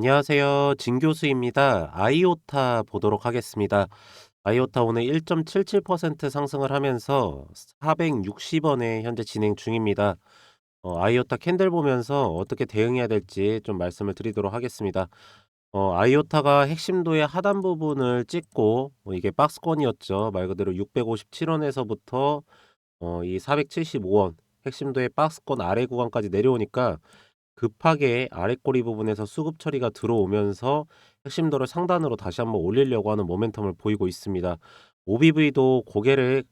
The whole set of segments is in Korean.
안녕하세요. 진 교수입니다. 아이오타 보도록 하겠습니다. 아이오타 오늘 1.77% 상승을 하면서 460원에 현재 진행 중입니다. 어, 아이오타 캔들 보면서 어떻게 대응해야 될지 좀 말씀을 드리도록 하겠습니다. 어, 아이오타가 핵심도의 하단 부분을 찍고 뭐 이게 박스권이었죠. 말 그대로 657원에서부터 어, 이 475원 핵심도의 박스권 아래 구간까지 내려오니까 급하게 아랫꼬리 부분에서 수급 처리가 들어오면서 핵심도를 상단으로 다시 한번 올리려고 하는 모멘텀을 보이고 있습니다. OBV도 고개를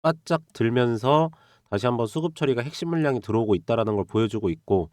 바짝 들면서 다시 한번 수급 처리가 핵심 물량이 들어오고 있다라는 걸 보여주고 있고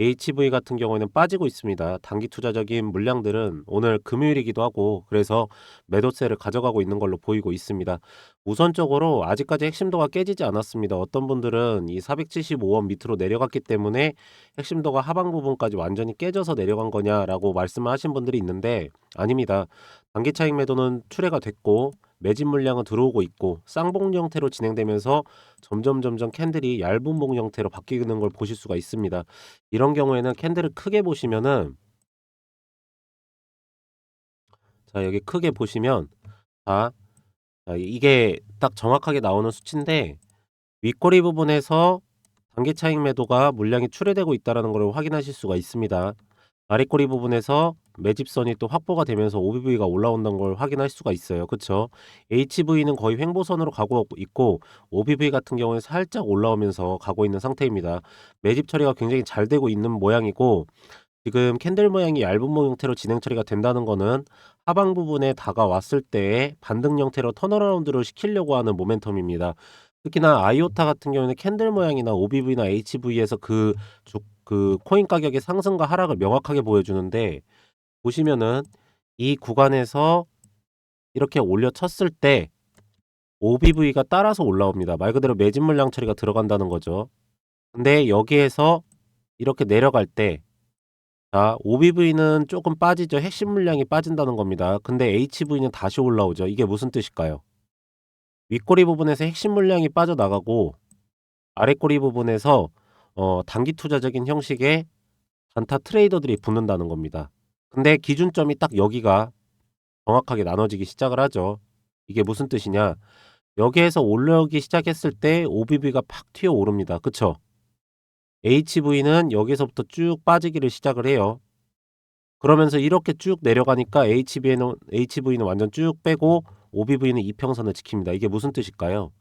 HV 같은 경우에는 빠지고 있습니다. 단기 투자적인 물량들은 오늘 금요일이기도 하고 그래서 매도세를 가져가고 있는 걸로 보이고 있습니다. 우선적으로 아직까지 핵심도가 깨지지 않았습니다. 어떤 분들은 이 475원 밑으로 내려갔기 때문에 핵심도가 하방 부분까지 완전히 깨져서 내려간 거냐라고 말씀을 하신 분들이 있는데 아닙니다. 단기 차익 매도는 출회가 됐고 매집 물량은 들어오고 있고 쌍봉 형태로 진행되면서 점점 점점 캔들이 얇은 봉 형태로 바뀌는 걸 보실 수가 있습니다. 이런 경우에는 캔들을 크게 보시면은 자 여기 크게 보시면 자, 자 이게 딱 정확하게 나오는 수치인데 윗꼬리 부분에서 단기 차익 매도가 물량이 출회되고 있다는 걸 확인하실 수가 있습니다. 아랫꼬리 부분에서 매집선이 또 확보가 되면서 OBV가 올라온다는 걸 확인할 수가 있어요. 그쵸? HV는 거의 횡보선으로 가고 있고 OBV 같은 경우는 살짝 올라오면서 가고 있는 상태입니다. 매집 처리가 굉장히 잘 되고 있는 모양이고 지금 캔들 모양이 얇은 모 형태로 진행 처리가 된다는 거는 하방 부분에 다가왔을 때 반등 형태로 턴어라운드를 시키려고 하는 모멘텀입니다. 특히나 아이오타 같은 경우는 캔들 모양이나 OBV나 HV에서 그, 주, 그 코인 가격의 상승과 하락을 명확하게 보여주는데 보시면은 이 구간에서 이렇게 올려 쳤을 때 OBV가 따라서 올라옵니다. 말 그대로 매집 물량 처리가 들어간다는 거죠. 근데 여기에서 이렇게 내려갈 때 자, OBV는 조금 빠지죠. 핵심 물량이 빠진다는 겁니다. 근데 HV는 다시 올라오죠. 이게 무슨 뜻일까요? 윗꼬리 부분에서 핵심 물량이 빠져나가고 아랫꼬리 부분에서 어, 단기 투자적인 형식의 단타 트레이더들이 붙는다는 겁니다. 근데 기준점이 딱 여기가 정확하게 나눠지기 시작을 하죠. 이게 무슨 뜻이냐? 여기에서 올라오기 시작했을 때 OBV가 팍 튀어 오릅니다. 그쵸? HV는 여기서부터 쭉 빠지기를 시작을 해요. 그러면서 이렇게 쭉 내려가니까 HV는, HV는 완전 쭉 빼고 OBV는 이평선을 지킵니다. 이게 무슨 뜻일까요?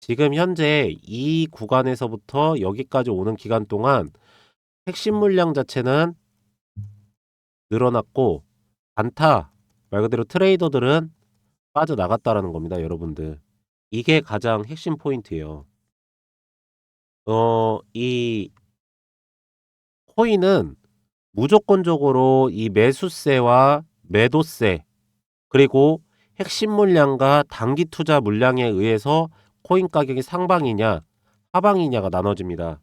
지금 현재 이 구간에서부터 여기까지 오는 기간 동안 핵심 물량 자체는 늘어났고 단타 말 그대로 트레이더들은 빠져나갔다라는 겁니다, 여러분들. 이게 가장 핵심 포인트예요. 어, 이 코인은 무조건적으로 이 매수세와 매도세 그리고 핵심 물량과 단기 투자 물량에 의해서 코인 가격이 상방이냐 하방이냐가 나눠집니다.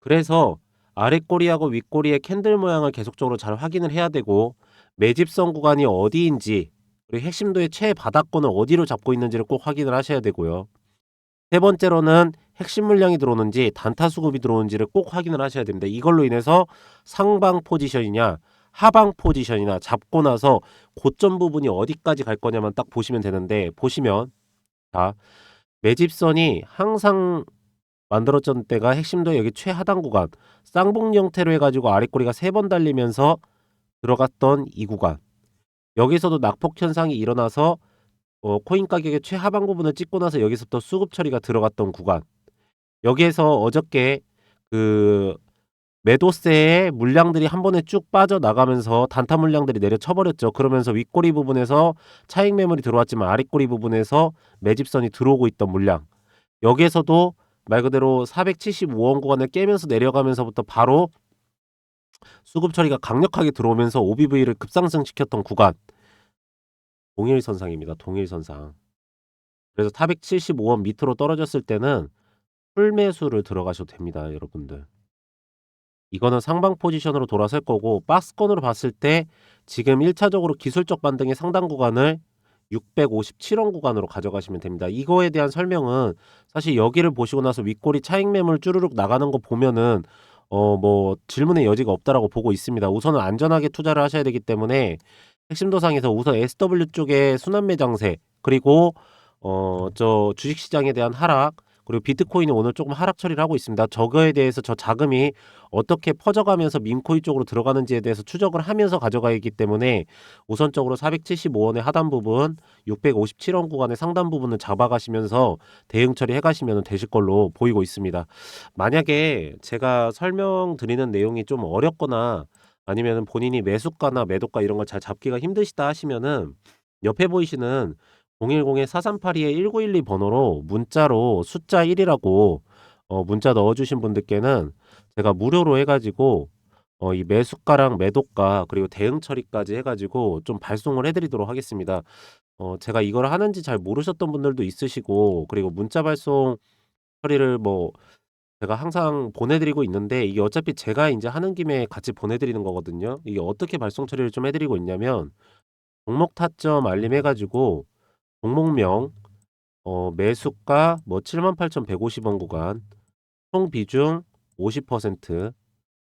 그래서 아랫꼬리하고 윗꼬리의 캔들 모양을 계속적으로 잘 확인을 해야 되고 매집선 구간이 어디인지 그리고 핵심도의 최바닥권을 어디로 잡고 있는지를 꼭 확인을 하셔야 되고요. 세 번째로는 핵심 물량이 들어오는지 단타 수급이 들어오는지를 꼭 확인을 하셔야 됩니다. 이걸로 인해서 상방 포지션이냐 하방 포지션이나 잡고 나서 고점 부분이 어디까지 갈 거냐만 딱 보시면 되는데 보시면 자 매집선이 항상 만들어졌던 때가 핵심도 여기 최하단 구간. 쌍봉 형태로 해가지고 아랫꼬리가 세 번 달리면서 들어갔던 이 구간. 여기서도 낙폭 현상이 일어나서 어, 코인 가격의 최하방 부분을 찍고 나서 여기서부터 수급 처리가 들어갔던 구간. 여기에서 어저께 그 매도세의 물량들이 한 번에 쭉 빠져나가면서 단타 물량들이 내려 쳐버렸죠. 그러면서 윗꼬리 부분에서 차익 매물이 들어왔지만 아랫꼬리 부분에서 매집선이 들어오고 있던 물량 여기에서도 말 그대로 475원 구간을 깨면서 내려가면서부터 바로 수급 처리가 강력하게 들어오면서 OBV를 급상승시켰던 구간 동일선상입니다. 동일선상. 그래서 475원 밑으로 떨어졌을 때는 풀매수를 들어가셔도 됩니다. 여러분들. 이거는 상방 포지션으로 돌아설 거고 박스권으로 봤을 때 지금 1차적으로 기술적 반등의 상당 구간을 657원 구간으로 가져가시면 됩니다. 이거에 대한 설명은 사실 여기를 보시고 나서 윗꼬리 차익 매물 쭈르륵 나가는 거 보면은 어 뭐 질문의 여지가 없다라고 보고 있습니다. 우선은 안전하게 투자를 하셔야 되기 때문에 핵심 도상에서 우선 SW 쪽의 순환 매 장세 그리고 어 저 주식 시장에 대한 하락 그리고 비트코인이 오늘 조금 하락 처리를 하고 있습니다. 저거에 대해서 저 자금이 어떻게 퍼져가면서 민코인 쪽으로 들어가는지에 대해서 추적을 하면서 가져가기 때문에 우선적으로 475원의 하단 부분, 657원 구간의 상단 부분을 잡아가시면서 대응 처리해 가시면 되실 걸로 보이고 있습니다. 만약에 제가 설명드리는 내용이 좀 어렵거나 아니면 본인이 매수가나 매도가 이런 걸 잘 잡기가 힘드시다 하시면은 옆에 보이시는 010-4382-1912 번호로 문자로 숫자 1이라고 어 문자 넣어주신 분들께는 제가 무료로 해가지고 어 이 매수가랑 매도가 그리고 대응 처리까지 해가지고 좀 발송을 해드리도록 하겠습니다. 어 제가 이걸 하는지 잘 모르셨던 분들도 있으시고 그리고 문자 발송 처리를 뭐 제가 항상 보내드리고 있는데 이게 어차피 제가 이제 하는 김에 같이 보내드리는 거거든요. 이게 어떻게 발송 처리를 좀 해드리고 있냐면 종목 타점 알림 해가지고 종목명 어 매수가 뭐 78,150원 구간 총 비중 50%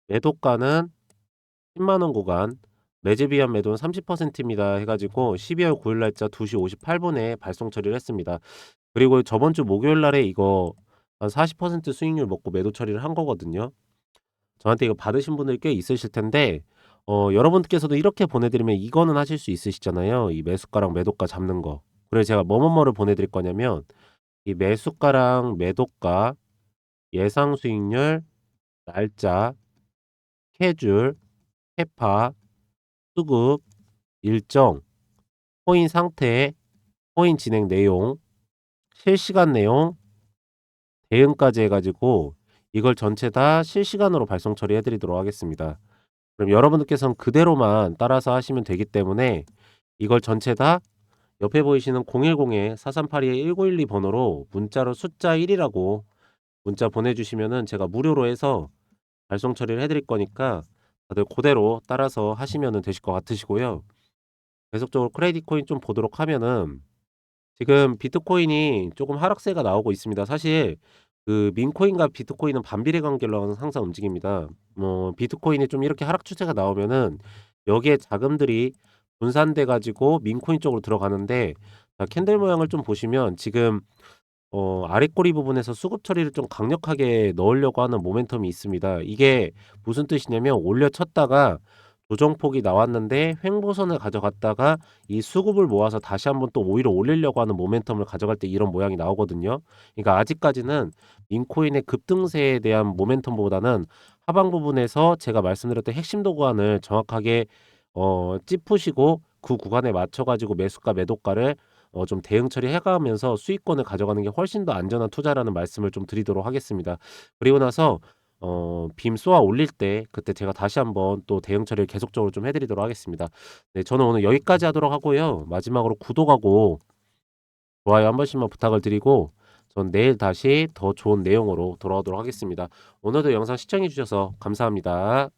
매도가는 10만 원 구간 매집 위한 매도는 30%입니다 해가지고 12월 9일 날짜 2시 58분에 발송 처리를 했습니다. 그리고 저번 주 목요일 날에 이거 한 40% 수익률 먹고 매도 처리를 한 거거든요. 저한테 이거 받으신 분들 꽤 있으실 텐데 어 여러분께서도 이렇게 보내드리면 이거는 하실 수 있으시잖아요. 이 매수가랑 매도가 잡는 거. 그래서 제가 뭐뭐뭐를 보내드릴 거냐면 이 매수가랑 매도가 예상 수익률 날짜 캐줄 캐파 수급 일정 코인 상태 코인 진행 내용 실시간 내용 대응까지 해가지고 이걸 전체 다 실시간으로 발송 처리해 드리도록 하겠습니다. 그럼 여러분들께서는 그대로만 따라서 하시면 되기 때문에 이걸 전체 다 옆에 보이시는 010-4382-1912 번호로 문자로 숫자 1이라고 문자 보내주시면은 제가 무료로 해서 발송 처리를 해드릴 거니까 다들 그대로 따라서 하시면 되실 것 같으시고요. 계속적으로 크레딧 코인 좀 보도록 하면은 지금 비트코인이 조금 하락세가 나오고 있습니다. 사실 그 민코인과 비트코인은 반비례 관계로 항상 움직입니다. 뭐 비트코인이 좀 이렇게 하락 추세가 나오면은 여기에 자금들이 분산돼 가지고 민코인 쪽으로 들어가는데 자, 캔들 모양을 좀 보시면 지금 어 아랫꼬리 부분에서 수급 처리를 좀 강력하게 넣으려고 하는 모멘텀이 있습니다. 이게 무슨 뜻이냐면 올려 쳤다가 조정폭이 나왔는데 횡보선을 가져갔다가 이 수급을 모아서 다시 한번 또 오히려 올리려고 하는 모멘텀을 가져갈 때 이런 모양이 나오거든요. 그러니까 아직까지는 민코인의 급등세에 대한 모멘텀보다는 하방 부분에서 제가 말씀드렸던 핵심 도구간을 정확하게 어 짚으시고 그 구간에 맞춰 가지고 매수가 매도가를 어 좀 대응 처리해 가면서 수익권을 가져가는 게 훨씬 더 안전한 투자라는 말씀을 좀 드리도록 하겠습니다. 그리고 나서 어 빔 쏘아 올릴 때 그때 제가 다시 한번 또 대응 처리를 계속적으로 좀 해 드리도록 하겠습니다. 네, 저는 오늘 여기까지 하도록 하고요. 마지막으로 구독하고 좋아요 한 번씩만 부탁을 드리고 전 내일 다시 더 좋은 내용으로 돌아오도록 하겠습니다. 오늘도 영상 시청해 주셔서 감사합니다.